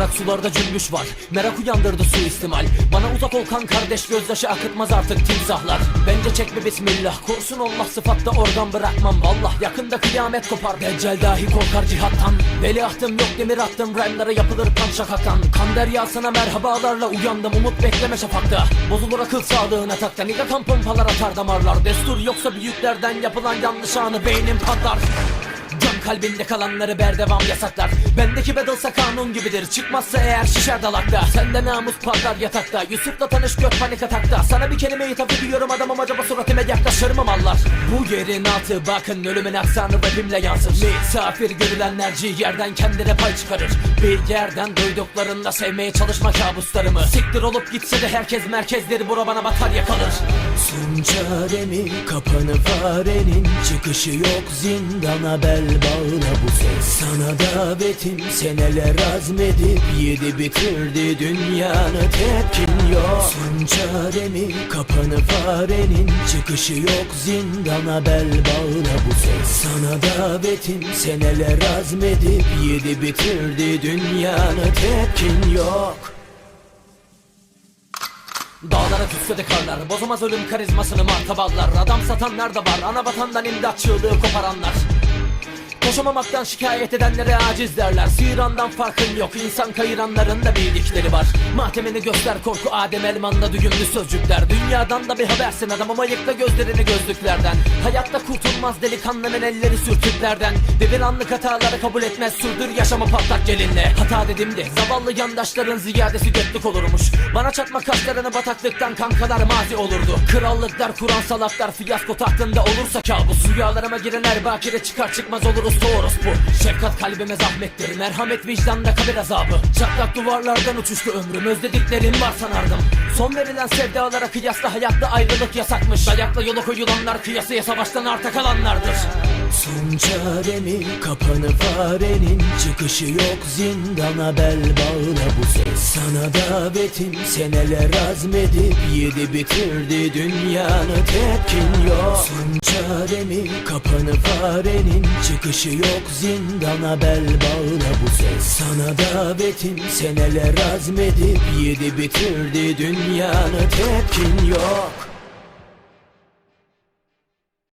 Berrak sularda cümbüş var. Merak uyandırdı suistimal. Bana uzak ol kan kardeş gözyaşı akıtmaz artık timsahlar. Bence çekme bismillah. Kursun Allah sıfatta organ bırakmam. Vallah yakında kıyamet kopar. Deccal dahi korkar cihattan. Veliahtım yok demir attım. Rhyme'lara yapılır kan şakaktan. Kan deryasına merhabalarla uyandım. Umut bekleme şafakta. Bozulur akıl sağlığın atakta Niga kan pompalar atar damarlar. Destur yoksa büyüklerden yapılan yanlış anı Beynim patlar kalbinde kalanları berdevam yasaklar. Bendeki battlesa kanun gibidir Çıkmazsa eğer şişer dalakta. Sende namus patlar yatakta Yusuf'la tanış gök panik atakta. Sana bir kelime hitap ediyorum adamım acaba suratıma yaklaşır mı mallar? Bu yerin altı bakın ölümün aksanı rapimle yansır. Misafir görülenler yerden kendine pay çıkarır. Bir yerden duyduklarında sevmeye çalışma kabuslarımı. Siktir olup gitse de herkes merkezleri bura bana batar yakalır. Sun çaremi kapanı farenin Çıkışı yok zindana bel bağla bu ses. Sana davetim seneler azmedip Yedi bitirdi dünyanı tepkin yok. Sun çaremi kapanı farenin Çıkışı yok. Zindana bel bağla bu ses. Sana davetim seneler azmedip Yedi bitirdi dünyanı tepkin yok. Dağlara küsledi karlar Bozamaz ölüm karizmasını martaballar. Adam satanlar da var Ana vatandan imdat çığlığı koparanlar Koşamamaktan şikayet edenlere aciz derler. Sirandan farkın yok. İnsan kayıranların da bildikleri var. Matemini göster korku Adem Elman'la düğümlü sözcükler. Dünyadan da bir habersin adam ama yıkla gözlerini gözlüklerden. Hayatta kurtulmaz delikanlının elleri sürtüklerden. Devir anlık hataları kabul etmez. Sürdür yaşamı patlak gelinle. Hata dedim de zavallı yandaşların ziyadesi götlük olurmuş. Bana çatma kaşlarını bataklıktan kankalar mazi olurdu. Krallıklar kuran salaklar fiyasko tahtında olursa kabus. Rüyalarıma girenler bakire çıkar çıkmaz oluruz doğrusu bu Şefkat kalbime zahmettir. Merhamet vicdanda kabir azabı. Çatlak duvarlardan uçuştu ömrüm. Özlediklerim var sanardım. Son verilen sevdalara kıyasla hayatta ayrılık yasakmış. Dayakla yola koyulanlar kıyasıya savaştan arta kalanlardır. Son çaremi kapanı farenin. Çıkışı yok zindana bel bağla bu ses. Sana davetim seneler azmedip Yedi bitirdi dünyanı tepkin yok. Son çaremi kapanı farenin Çıkışı yok. Zindana bel bağla bu ses. Sana davetim seneler azmedip Yedi bitirdi dünyanı tepkin yok